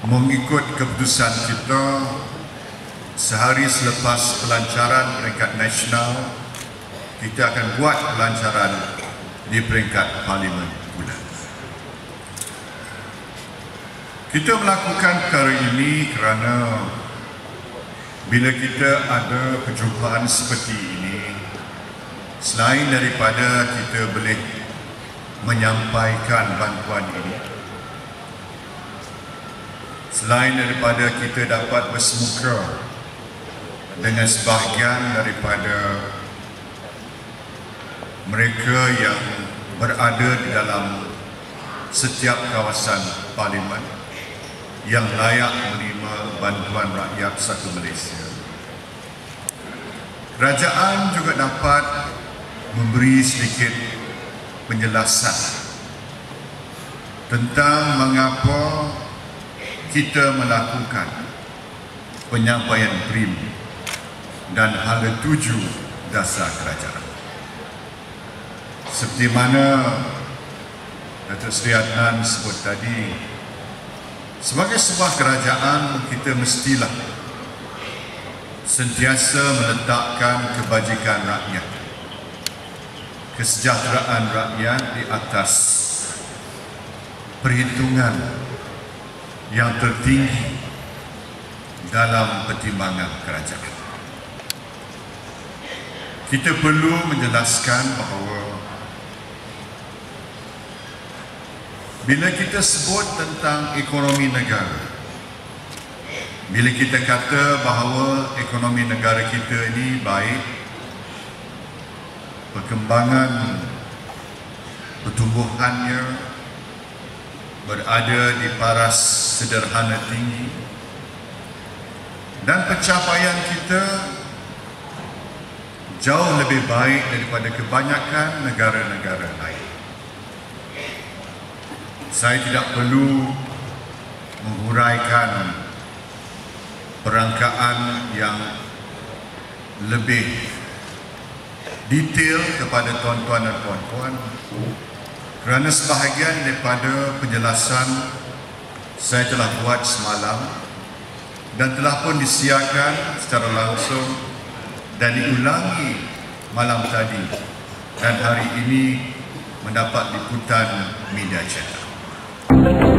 mengikut keputusan kita sehari selepas pelancaran peringkat nasional kita akan buat pelancaran di peringkat parlimen pula. Kita melakukan perkara ini kerana bila kita ada perjumpaan seperti ini selain daripada kita boleh menyampaikan bantuan ini selain daripada kita dapat bersemuka dengan sebahagian daripada mereka yang berada di dalam setiap kawasan parlimen yang layak menerima bantuan rakyat satu Malaysia. Kerajaan juga dapat memberi sedikit penjelasan tentang mengapa kita melakukan penyampaian prim dan hala tuju dasar kerajaan. Seperti mana Datuk Seri Adnan sebut tadi, sebagai sebuah kerajaan kita mestilah sentiasa meletakkan kebajikan rakyat, kesejahteraan rakyat di atas perhitungan yang tertinggi dalam pertimbangan kerajaan. Kita perlu menjelaskan bahawa bila kita sebut tentang ekonomi negara bila kita kata bahawa ekonomi negara kita ini baik perkembangan pertumbuhannya berada di paras sederhana tinggi dan pencapaian kita jauh lebih baik daripada kebanyakan negara-negara lain. Saya tidak perlu menghuraikan perangkaan yang lebih detail kepada tuan-tuan dan puan-puan kerana sebahagian daripada penjelasan saya telah buat semalam dan telah pun disiarkan secara langsung dan diulangi malam tadi dan hari ini mendapat liputan media cetak.